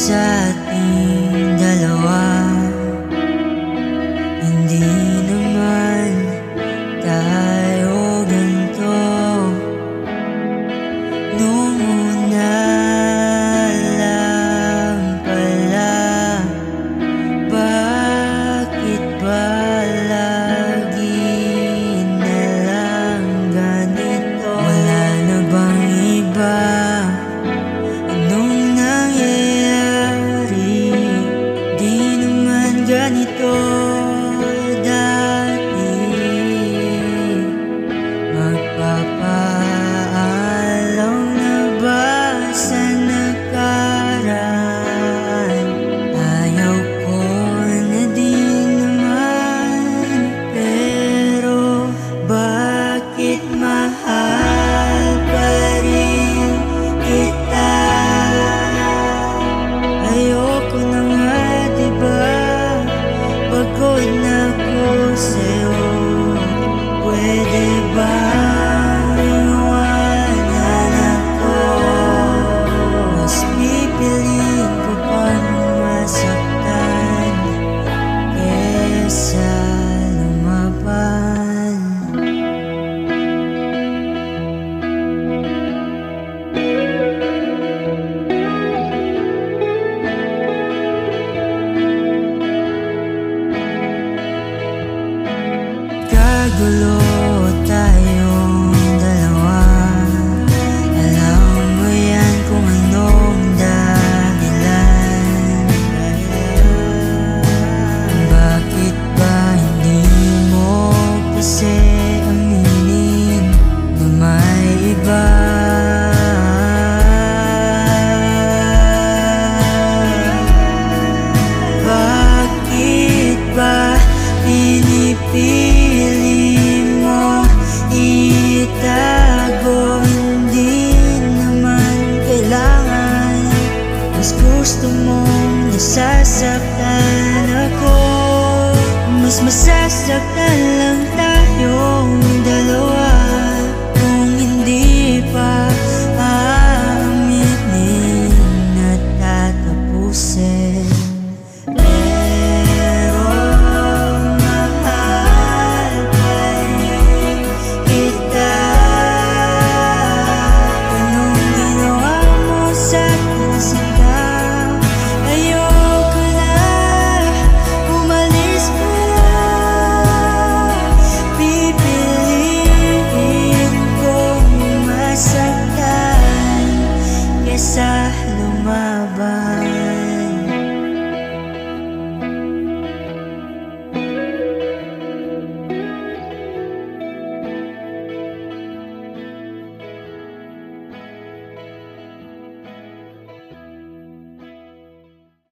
sa ating dalawa. Hindi naman tayo ganito. Noong sin. nasasaktan ako Mas masasaktan lang tayong dalawa. Kung hindi pa aaminin at tatapusin.